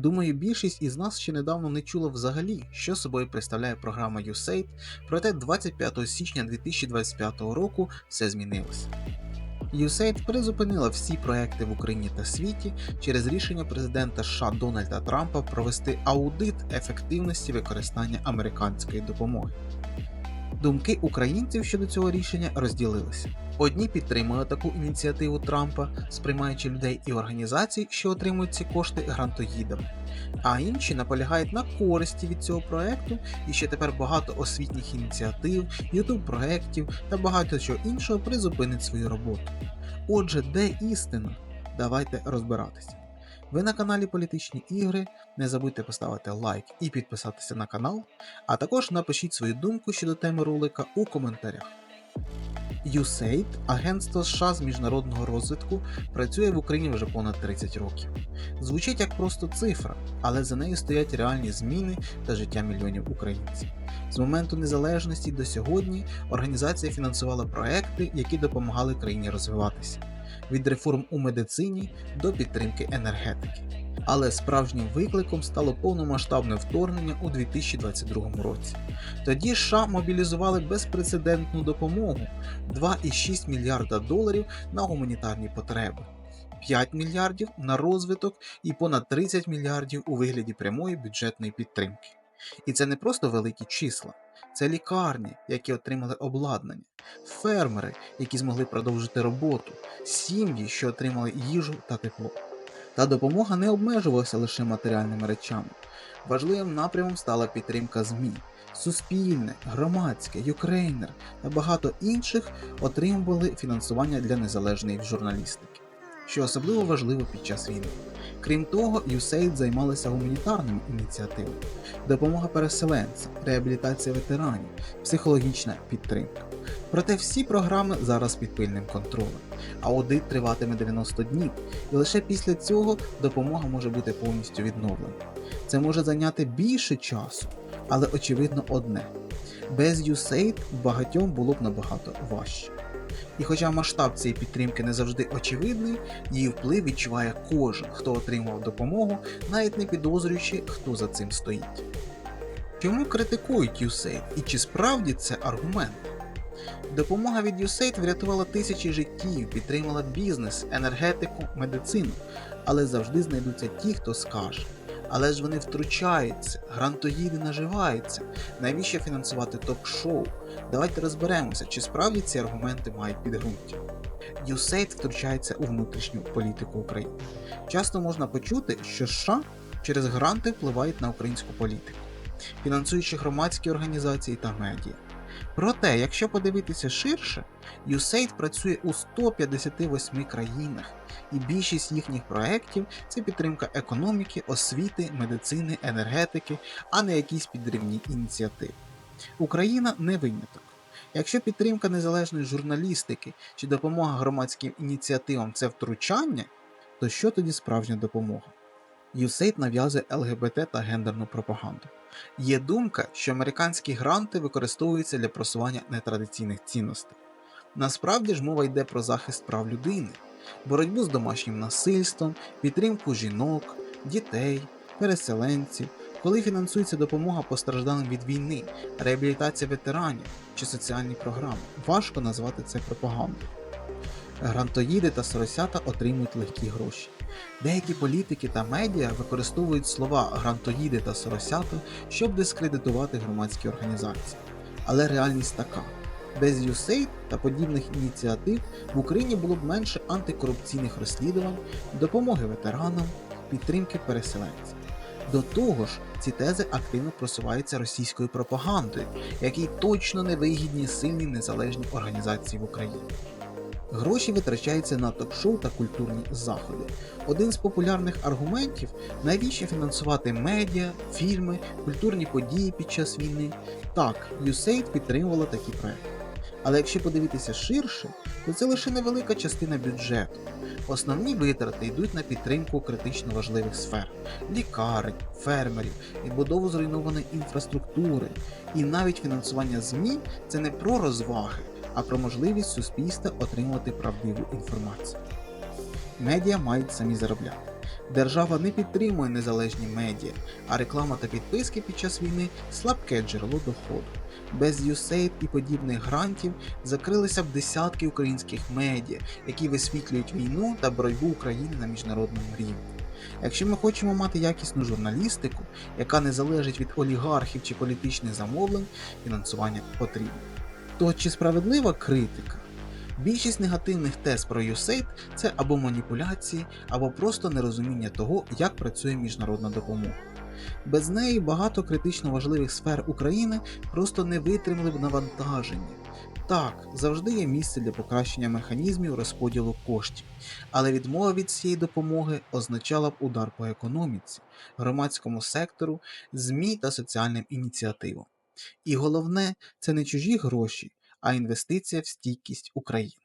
Думаю, більшість із нас ще недавно не чула взагалі, що собою представляє програма USAID, проте 25 січня 2025 року все змінилося. USAID призупинила всі проекти в Україні та світі через рішення президента США Дональда Трампа провести аудит ефективності використання американської допомоги. Думки українців щодо цього рішення розділилися. Одні підтримали таку ініціативу Трампа, сприймаючи людей і організацій, що отримують ці кошти грантоїдами, а інші наполягають на користі від цього проекту і ще тепер багато освітніх ініціатив, ютуб проєктів та багато чого іншого призупинить свою роботу. Отже, де істина? Давайте розбиратися. Ви на каналі Політичні ігри. Не забудьте поставити лайк і підписатися на канал, а також напишіть свою думку щодо теми ролика у коментарях. USAID, агентство США з міжнародного розвитку, працює в Україні вже понад 30 років. Звучить як просто цифра, але за нею стоять реальні зміни та життя мільйонів українців. З моменту незалежності до сьогодні організація фінансувала проекти, які допомагали країні розвиватися від реформ у медицині до підтримки енергетики. Але справжнім викликом стало повномасштабне вторгнення у 2022 році. Тоді США мобілізували безпрецедентну допомогу 2,6 мільярда доларів на гуманітарні потреби, 5 мільярдів на розвиток і понад 30 мільярдів у вигляді прямої бюджетної підтримки. І це не просто великі числа, це лікарні, які отримали обладнання, фермери, які змогли продовжити роботу, сім'ї, що отримали їжу та тепло. Та допомога не обмежувалася лише матеріальними речами. Важливим напрямом стала підтримка ЗМІ. Суспільне, громадське, Юкрейнер та багато інших отримували фінансування для незалежної журналістики, що особливо важливо під час війни. Крім того, USAID займалися гуманітарними ініціативами, допомога переселенцям, реабілітація ветеранів, психологічна підтримка. Проте всі програми зараз під пильним контролем. Аудит триватиме 90 днів, і лише після цього допомога може бути повністю відновлена. Це може зайняти більше часу, але очевидно одне: без USAID багатьом було б набагато важче. І хоча масштаб цієї підтримки не завжди очевидний, її вплив відчуває кожен, хто отримав допомогу, навіть не підозрюючи, хто за цим стоїть. Чому критикують USAID і чи справді це аргумент? Допомога від USAID врятувала тисячі життів, підтримала бізнес, енергетику, медицину, але завжди знайдуться ті, хто скаже. Але ж вони втручаються, грантоїди наживаються. Навіщо фінансувати ток-шоу? Давайте розберемося, чи справді ці аргументи мають підґрунтя. USAID втручається у внутрішню політику України. Часто можна почути, що США через гранти впливають на українську політику, фінансуючи громадські організації та медіа. Проте, якщо подивитися ширше, USAID працює у 158 країнах, і більшість їхніх проєктів це підтримка економіки, освіти, медицини, енергетики, а не якісь підривні ініціативи. Україна не виняток. Якщо підтримка незалежної журналістики чи допомога громадським ініціативам це втручання, то що тоді справжня допомога? USAID нав'язує ЛГБТ та гендерну пропаганду. Є думка, що американські гранти використовуються для просування нетрадиційних цінностей. Насправді ж мова йде про захист прав людини, боротьбу з домашнім насильством, підтримку жінок, дітей, переселенців, коли фінансується допомога постраждалим від війни, реабілітація ветеранів чи соціальні програми. Важко назвати це пропагандою. Грантоїди та соросята отримують легкі гроші. Деякі політики та медіа використовують слова грантоїди та соросята, щоб дискредитувати громадські організації. Але реальність така: без USAID та подібних ініціатив в Україні було б менше антикорупційних розслідувань, допомоги ветеранам, підтримки переселенців. До того ж, ці тези активно просуваються російською пропагандою, якій точно не вигідні сильні незалежні організації в Україні. Гроші витрачаються на ток-шоу та культурні заходи. Один з популярних аргументів навіщо фінансувати медіа, фільми, культурні події під час війни. Так, USAID підтримувала такі проекти. Але якщо подивитися ширше, то це лише невелика частина бюджету. Основні витрати йдуть на підтримку критично важливих сфер лікарень, фермерів, відбудову зруйнованої інфраструктури. І навіть фінансування ЗМІ це не про розваги, а про можливість суспільства отримувати правдиву інформацію. Медіа мають самі заробляти. Держава не підтримує незалежні медіа, а реклама та підписки під час війни слабке джерело доходу. Без USAID і подібних грантів закрилися б десятки українських медіа, які висвітлюють війну та боротьбу України на міжнародному рівні. Якщо ми хочемо мати якісну журналістику, яка не залежить від олігархів чи політичних замовлень, фінансування потрібно. То чи справедлива критика? Більшість негативних тез про USAID – це або маніпуляції, або просто нерозуміння того, як працює міжнародна допомога. Без неї багато критично важливих сфер України просто не витримали б навантаження. Так, завжди є місце для покращення механізмів розподілу коштів, але відмова від цієї допомоги означала б удар по економіці, громадському сектору, ЗМІ та соціальним ініціативам. І головне, це не чужі гроші, а інвестиція в стійкість України.